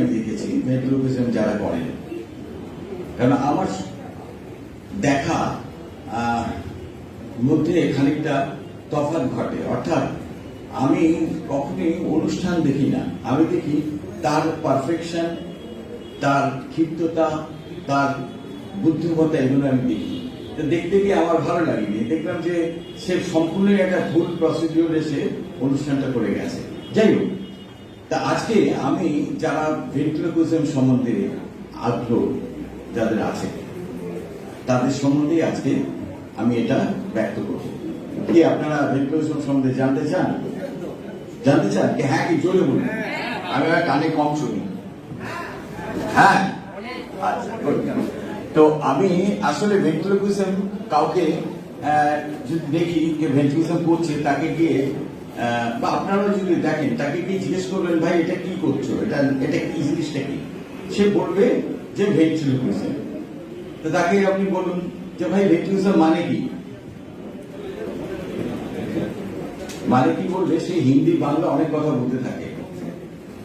আমি দেখেছি ভেন্ট্রিলোকুইজম যারা করেন কারণ আমার দেখা মধ্যে খানিকটা তফাৎ ঘটে। অর্থাৎ আমি কখনোই অনুষ্ঠান দেখি না। আমি দেখি তার পারফেকশন তার ক্ষিপ্ততা, তার বুদ্ধিমত্তা এগুলো আমি দেখি। দেখতে গিয়ে আমার ভালো লাগেনি। দেখলাম যে সে সম্পূর্ণ একটা ভুল প্রসিডিওর এসে অনুষ্ঠানটা করে গেছে। যাই হোক তা আজকে আমি যারা ভেন্ট্রিলোকুইজম সম্বন্ধে আগ্রহ যাদের আছে, তাদের সম্বন্ধে আজকে আমি এটা ব্যক্ত করব। কি আপনারা ভেন্ট্রিলোকুইজম সম্বন্ধে জানতে চান? জানতে চান? কি হ্যাঁ কি জোরে বলুন। আমি কানে কম শুনি। হ্যাঁ? আচ্ছা তো আমি আসলে ভেন্ট্রিলোকুইজম কাউকে যদি দেখি যে ভেন্ট্রিলোকুইজম করছে, তাকে গিয়ে বা আপনারাও যদি দেখেন, তাকে গিয়ে জিজ্ঞেস করবেন, ভাই, এটা কি করছ? এটা এটা কি জিনিসটা কি? সে বলবে যে ভেন্ট্রিলোকুইজম তো তাকে আপনি বলুন যে, ভাই ভেন্ট্রিলোকুইজম মানে কি? মানে কি বলবে? সে হিন্দি, বাংলা অনেক কথা বলতে থাকে।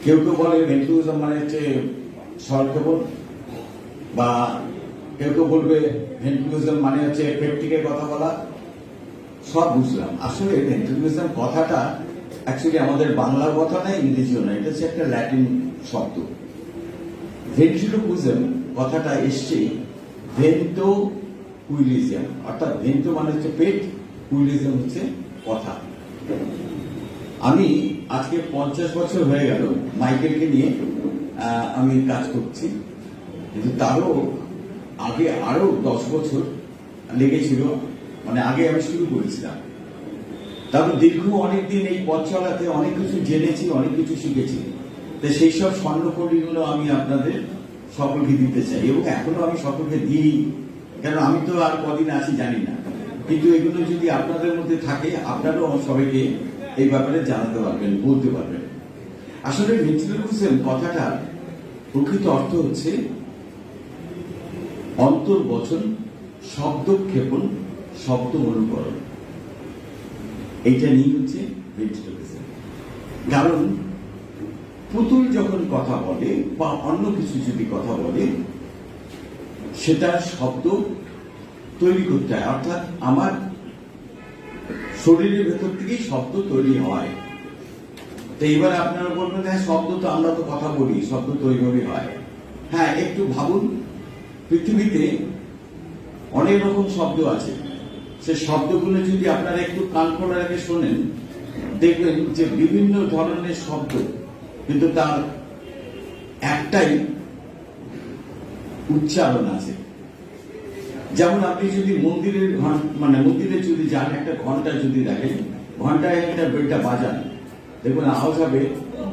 কেউ কেউ বলে ভেন্ট্রিলোকুইজম মানে হচ্ছে সরকেবল বা কেউ কেউ বলবে ভেন্ট্রিকুইজম মানে হচ্ছে পেপটিকের কথা বলা। সব বুঝলাম। আসলে ভেন্ট্রিকুইজম কথাটা অ্যাকচুয়ালি আমাদের বাংলার কথা না ইংরেজিও না এটা হচ্ছে একটা ল্যাটিন শব্দ। ভেন্ট্রিকুইজম কথাটা এসছে ভেন্টো কুইলিজম অর্থাৎ ভেন্টো মানে হচ্ছে পেট কুইলিজম হচ্ছে কথা। আমি আজকে পঞ্চাশ বছর হয়ে গেল মাইকেলকে নিয়ে আমি কাজ করছি। কিন্তু তারও আগে আরও দশ বছর লেগেছিল মানে আগে আমি শুরু করেছিলাম। তারপর দীর্ঘ অনেকদিন এই পথ চলাতে অনেক কিছু জেনেছি, অনেক কিছু শিখেছি। তো সেই সব স্বর্ণকড়িগুলো আমি আপনাদের সকলকে দিতে চাই এবং এখনও আমি সকলকে দিই। কেন আমি তো আর কদিন আছি, জানি না। কিন্তু এগুলো যদি আপনাদের মধ্যে থাকে, আপনারাও সবাইকে এই ব্যাপারে জানাতে পারবেন, বলতে পারবেন। আসলে ভেন্ট্রিলোকুইজম কথাটা প্রকৃত অর্থ হচ্ছে, অন্তর্বচন, শব্দক্ষেপণ শব্দ অনুকরণ এইটা নিয়ে হচ্ছে ভেন্ট্রিলোকুইজম কারণ, পুতুল যখন কথা বলে বা অন্য কিছু যদি কথা বলে, সেটা শব্দ তৈরি করতে হয়। অর্থাৎ আমার শরীরের ভেতর থেকেই শব্দ তৈরি হয়। তো এবার আপনারা বলবেন হ্যাঁ শব্দ তো আমরা তো কথা বলি, শব্দ তো ওইভাবে হয়। হ্যাঁ একটু ভাবুন, পৃথিবীতে অনেক রকম শব্দ আছে। সে শব্দগুলো যদি আপনারা একটু কান খোলা রেখে শোনেন, দেখবেন যে বিভিন্ন ধরনের শব্দ, কিন্তু তার একটাই উচ্চারণ আছে। যেমন আপনি যদি মন্দিরের মানে মন্দিরে যদি যান, একটা ঘণ্টা যদি দেখেন, ঘন্টায় একটা বেলটা বাজান, দেখুন আওয়াজ হবে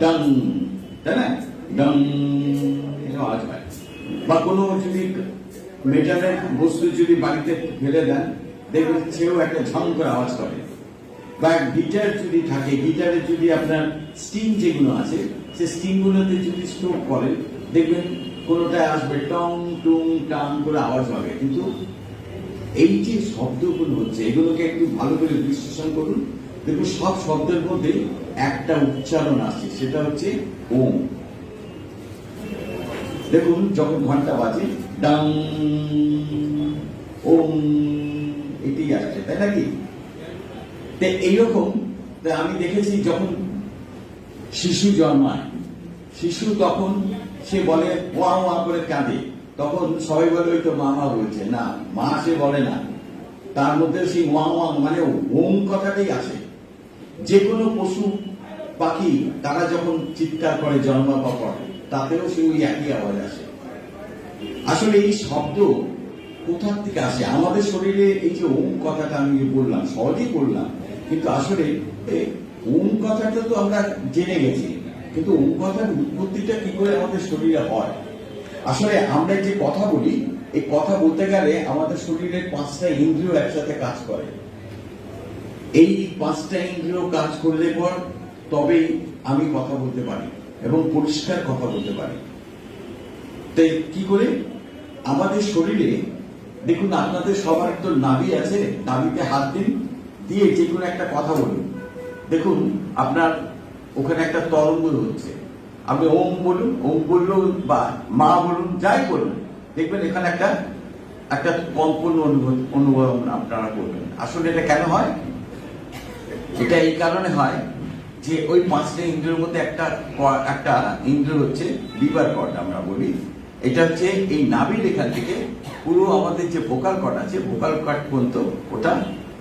ডং, তাই না? ডং আওয়াজ হয়। বা কোনো যদি মেটালের বস্তু যদি বাড়িতে ফেলে দেন দেখবেন সেও একটা ঝং করে আওয়াজ করে। বা গিটার যদি থাকে গিটারে যদি আপনার স্টিং যেগুলো আছে, সে স্টিং গুলোতে যদি স্ট্রোক করেন দেখবেন কোনোটায় আসবে টং, টুং, টাং করে আওয়াজ হবে। কিন্তু এই যে শব্দগুলো হচ্ছে, এগুলোকে একটু ভালো করে বিশ্লেষণ করুন। দেখুন, সব শব্দের মধ্যে একটা উচ্চারণ আছে, সেটা হচ্ছে ওম। দেখুন, যখন ঘণ্টা বাজে, ডাং, ওম। এটি আসছে, তাই নাকি? এইরকম আমি দেখেছি যখন শিশু জন্মায়, শিশু তখন সে বলে, ওয়া ওয়া করে কাঁদে। তখন সবাই বলে, ওই তো মা মা বলছে। না, মা সে বলে না। তার মধ্যে সেই ওয়া ওয়া মানে ওম কথাটাই আসে। যে কোনো পশু পাখি, তারা যখন চিৎকার করে জন্মাবার পর তাতেও সে ওই একই আওয়াজ আসে। আসলে এই শব্দ কোথার থেকে আসে? আমাদের শরীরে এই যে ওম কথাটা আমি বললাম, সহজেই বললাম, কিন্তু আসলে ওম কথাটা তো আমরা জেনে গেছি, কিন্তু ওম কথার উৎপত্তিটা কি করে আমাদের শরীরে হয়? আসলে আমরা যে কথা বলি, এই কথা বলতে গেলে আমাদের শরীরের পাঁচটা ইন্দ্রিয় একসাথে কাজ করে। এই পাঁচটা ইন্দ্রিয় কাজ করলে পর তবেই আমি কথা বলতে পারি এবং পরিষ্কার কথা বলতে পারি। তাই কি করে? আমাদের শরীরে দেখুন, আপনাদের সবার তো নাভি আছে নাভিতে হাত দিন, দিয়ে যে কোনো একটা কথা বলুন। দেখুন, আপনার ওখানে একটা তরঙ্গ হচ্ছে আপনি ওম বলুন, ওম বললেও বা মা বলুন, যাই বলুন, দেখবেন এখানে একটা একটা কম্পন অনুভব আপনারা করবেন। আসলে এটা কেন হয়? এটা এই কারণে হয় যে ওই পাঁচটা ইন্দ্রের মধ্যে একটা একটা ইন্দ্র হচ্ছে লিভার কর্ড আমরা বলি। এটা হচ্ছে এই নাভি রেখা থেকে পুরো আমাদের যে ভোকাল কর্ড আছে ভোকাল কর্ড পর্যন্ত ওটা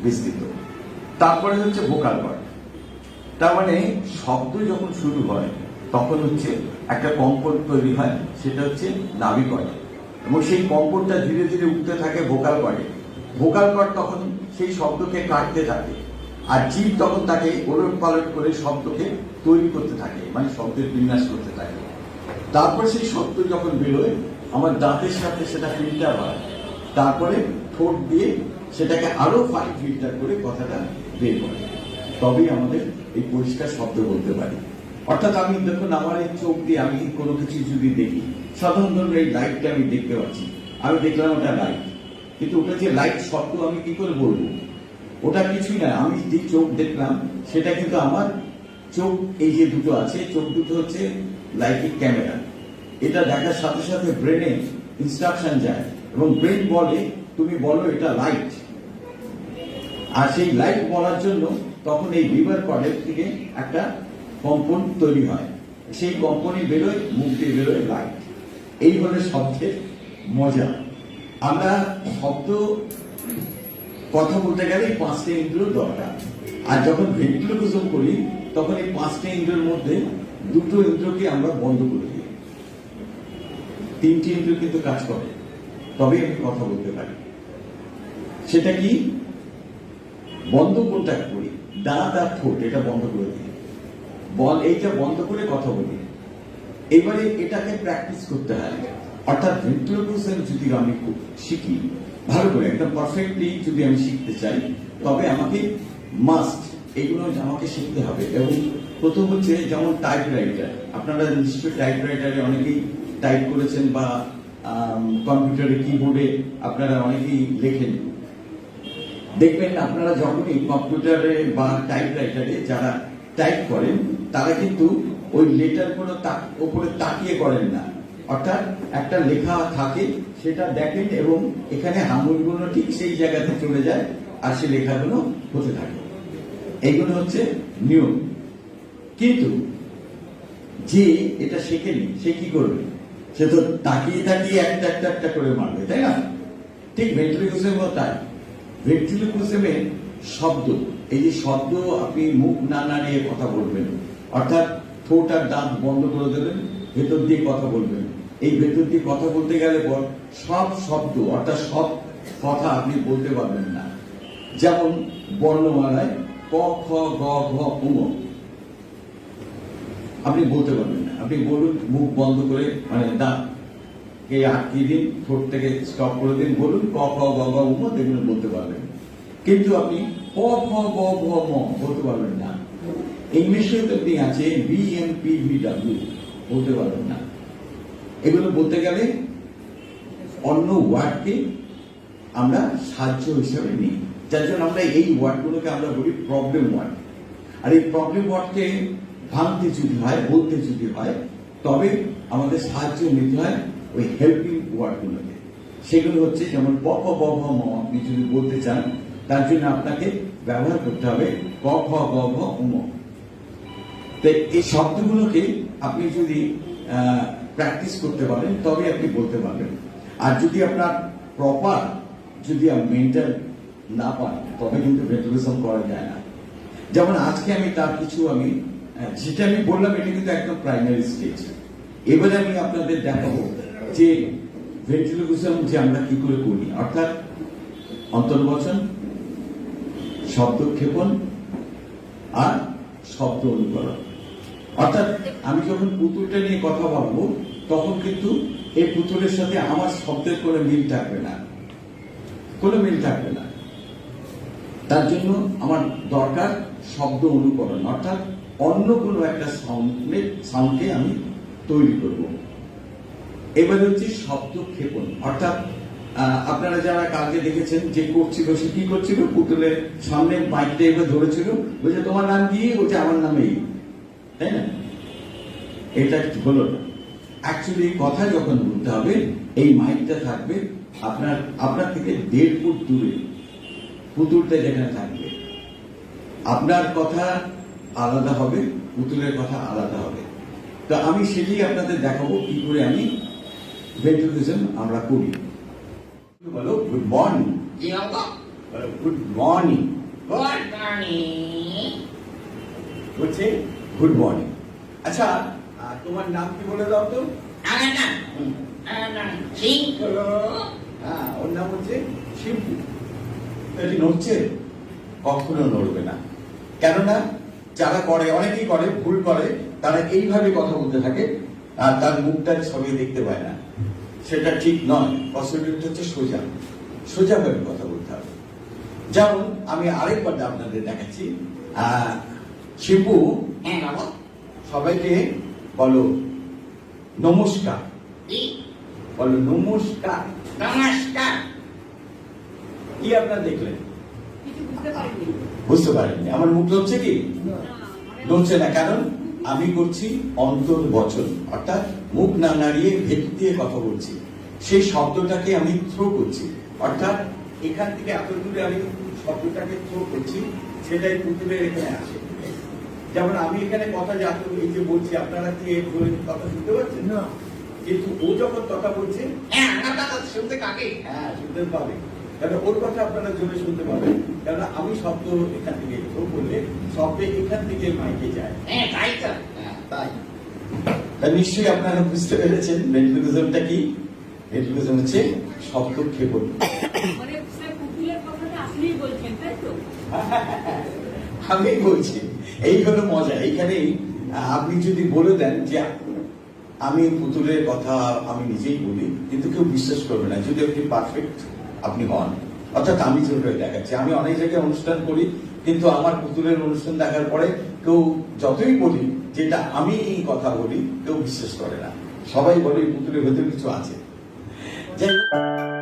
বিস্তৃত। তারপরে হচ্ছে ভোকাল কর্ড তার মানে শব্দ যখন শুরু হয়, তখন হচ্ছে একটা কম্পন তৈরি হয়, সেটা হচ্ছে নাভি কর্ডে এবং সেই কম্পনটা ধীরে ধীরে উঠতে থাকে ভোকাল কর্ডে ভোকাল কর্ড তখন সেই শব্দকে কাটতে থাকে, আর জীব তখন তাকে ওলট পালট করে শব্দকে তৈরি করতে থাকে মানে শব্দের বিন্যাস করতে থাকে। তারপর সেই শব্দ যখন বেরোয়, আমার দাঁতের সাথে সেটা ফিল্টার হয়। তারপরে ঠোঁট দিয়ে সেটাকে আরও ফাইন ফিল্টার করে কথাটা বের করে তবেই আমাদের এই পরিষ্কার শব্দ বলতে পারি। অর্থাৎ আমি দেখুন, আমার এই চোখ দিয়ে আমি কোনো কিছু যদি দেখি সাধারণ ধরুন এই লাইটটা আমি দেখতে পাচ্ছি। আমি দেখলাম ওটা লাইট কিন্তু ওটা যে লাইট শব্দ আমি কি করে বলব? ওটা কিছুই না। আমি যে চোখ দেখলাম, সেটা কিন্তু আমার চোখ, এই যে দুটো আছে, চোখ দুটো হচ্ছে লাইটের ক্যামেরা এটা দেখার সাথে সাথে ব্রেনে ইনস্ট্রাকশন যায় এবং ব্রেন বলে, তুমি বলো এটা লাইট আর সেই লাইট বলার জন্য তখন এই লিভার কর্ডের থেকে একটা কম্পন তৈরি হয়। সেই কম্পনই বেরোয়, মুখ দিয়ে বেরোয় লাইট এই হলো শব্দের মজা। আমরা শব্দ কথা বলতে গেলে পাঁচটা ইন্দ্রিয় দরকার। আর যখন ভেন্টিলোকুজম করি, তখন এই পাঁচটা ইন্দ্রের মধ্যে দুটো ইন্দ্রকে আমরা বন্ধ করে দিই। তিনটি ইন্দ্র কিন্তু কাজ করে, তবে আমি কথা বলতে পারি। সেটা কি? বন্ধ কোনটা করি? দাঁত আর ঠোঁট, এটা বন্ধ করে দিই। বল, এইটা বন্ধ করে কথা বলি। এবারে এটাকে প্র্যাকটিস করতে হয়। অর্থাৎ ভেন্ট্রিলোকুইজম যদি আমি শিখি, ভালো করে, একদম পারফেক্টলি যদি আমি শিখতে চাই, তবে আমাকে মাস্ট এগুলো আমাকে শিখতে হবে এবং প্রথম হচ্ছে যেমন টাইপ রাইটার আপনারা নিশ্চয়ই টাইপ রাইটারে অনেকেই টাইপ করেছেন বা কম্পিউটারে কিবোর্ডে আপনারা অনেকেই লেখেন। দেখবেন আপনারা যখনই কম্পিউটারে বা টাইপ রাইটারে যারা টাইপ করেন, তারা কিন্তু ওই লেটারগুলো উপরে তাকিয়ে করেন না। অর্থাৎ একটা লেখা থাকে, সেটা দেখেন এবং এখানে হাঙ্গুলগুলো ঠিক সেই জায়গাতে চলে যায় আর সেই লেখাগুলো হতে থাকে। এইগুলো হচ্ছে নিয়ম। কিন্তু যে এটা শেখেনি, সে কি করবে? সে তো তাকিয়ে তাকিয়ে একটা একটা একটা করে মারবে, তাই না? ঠিক ভেন্ট্রিকুসেমও তাই। ভেন্ট্রিকুসেমে শব্দ, এই যে শব্দ আপনি মুখ না নাড়িয়ে কথা বলবেন, অর্থাৎ ঠোঁট আর দাঁত বন্ধ করে দেবেন, ভেতর দিয়ে কথা বলবেন। এই ভেতর দিয়ে কথা বলতে গেলে পর সব শব্দ, অর্থাৎ সব কথা আপনি বলতে পারবেন না। যেমন বর্ণমালায় ক, খ, গ, ঘ উম আপনি বলতে পারবেন না। আপনি বলুন, মুখ বন্ধ করে মানে দাঁত কে আটকিয়ে দিন, ঠোঁট থেকে স্টপ করে দিন, বলুন, ক, খ, গ ঘ উম এগুলো বলতে পারবেন। কিন্তু আপনি ক, খ, গ ঘ ম বলতে পারবেন না। ইংলিশে আপনি আছে B M P V W বলতে পারবেন না। এগুলো বলতে গেলে অন্য ওয়ার্ডকে আমরা সাহায্য হিসেবে নিই। যার জন্য আমরা এই ওয়ার্ডগুলোকে আমরা বলি প্রবলেম ওয়ার্ড আর এই প্রবলেম ওয়ার্ডকে ভাঙতে যদি হয়, বলতে যদি হয়, তবে আমাদের সাহায্য নিতে হয় ওই হেল্পিং ওয়ার্ডগুলোকে সেগুলো হচ্ছে যেমন প ক ব ভ ম আপনি যদি বলতে চান, তার জন্য আপনাকে ব্যবহার করতে হবে ক খ গ ঘ উম তো এই শব্দগুলোকে আপনি যদি প্র্যাকটিস করতে পারেন তবে আপনি বলতে পারবেন। আর যদি আপনার প্রপার যদি মেন্টাল না পান, তবে কিন্তু ভেন্টিলেশন করা যায় না। যেমন আজকে আমি তার কিছু আমি যেটা আমি বললাম, এটা কিন্তু একদম প্রাইমারি স্টেজ এবারে আমি আপনাদের দেখাবো যে ভেন্টিলেশন যে আমরা কি করে করি। অর্থাৎ অন্তর্বচন, শব্দক্ষেপণ আর শব্দ অনুকরণ। অর্থাৎ আমি যখন পুতুলটা নিয়ে কথা বলব, তখন কিন্তু এই পুতুলের সাথে আমার শব্দের কোনো মিল থাকবে না। কোনো মিল থাকবে না। তার জন্য আমার দরকার শব্দ অনুকরণ। অর্থাৎ অন্য কোনো একটা সাউন্ডের সাউন্ডকে আমি তৈরি করব। এবারে হচ্ছে শব্দ ক্ষেপণ অর্থাৎ আপনারা যারা কালকে দেখেছেন যে করছিল সে কি করছিল? পুতুলের সামনে মাইকটা এবার ধরেছিল। বলছে, তোমার নাম কি? বলছে, আমার নাম এই। তাই না? এটা হলো না। অ্যাকচুয়ালি কথা যখন বলতে হবে, এই মাইকটা থাকবে আপনার আপনার থেকে দেড় ফুট দূরে। পুতুলটা যেখানে থাকবে। আপনার কথা আলাদা হবে পুতুলের কথা আলাদা হবে। তো আমি সেটাই আপনাদের দেখাবো কি করে আমি ভেন্ট্রিকুলিজম আমরা করি। বলো good morning good morning good morning বলছে গুড মর্নিং আচ্ছা তোমার নাম কি বলে দাও তো? আমার নাম আমার হ্যাঁ ওর নাম হচ্ছে শিল্পী এটি নড়ছে? কখনো নড়বে না। কেননা যারা করে অনেকেই করে ভুল করে তারা এইভাবে কথা বলতে থাকে আর তার মুখটা সবাই দেখতে পায় না। সেটা ঠিক নয় পসিবিলিটি হচ্ছে সোজা। সোজাভাবে কথা বলতে হবে। যেমন আমি আরেকবার আপনাদের দেখাচ্ছি। আহ, শিবু হ্যাঁ সবাইকে বলো নমস্কার। বলো নমস্কার। নমস্কার। কি আপনারা দেখলেন? কিছু বুঝতে পারিনি। বুঝতে পারেননি আমার মুখ হচ্ছে কি? নড়ছে না কারণ আমি করছি অন্তর বচন অর্থাৎ মুখ না নাড়িয়ে ভেতর দিয়ে কথা বলছি। সেই শব্দটাকে আমি থ্রো করছি। অর্থাৎ এখান থেকে এত দূরে আমি শব্দটাকে থ্রো করছি সেটাই পুতুলের এখানে আসে। যেমন আমি এখানে কথা যা এই যে বলছি আপনারা কি ধরে কথা শুনতে পাচ্ছেন? না। কিন্তু ও যখন কথা বলছে হ্যাঁ শুনতে কাকে হ্যাঁ শুনতে পাবে। ওর কথা আপনারা জোরে শুনতে পাবেন। কারণ আমি শব্দ এখান থেকে শব্দ এখান থেকে মাইকে যায়। হ্যাঁ তাই হ্যাঁ, তাই। নিশ্চয়ই আপনারা বুঝতে পেরেছেন কি? হচ্ছে শব্দ ক্ষেপণ। মানে স্যার পুতুলের কথাটা আপনিই বলছেন তাই তো? আমি বলছি এই হলো মজা। এইখানেই আপনি যদি বলে দেন যে আমি পুতুলের কথা আমি নিজেই বলি কিন্তু কেউ বিশ্বাস করবে না। যদি আপনি পারফেক্ট আপনি হন। অর্থাৎ আমি যেভাবে দেখাচ্ছি, আমি অনেক জায়গায় অনুষ্ঠান করি, কিন্তু আমার পুতুলের অনুষ্ঠান দেখার পরে কেউ যতই বলি, যেটা আমি কথা বলি, কেউ বিশ্বাস করে না। সবাই বলে পুতুলের ভেতরে কিছু আছে। যাই হোক।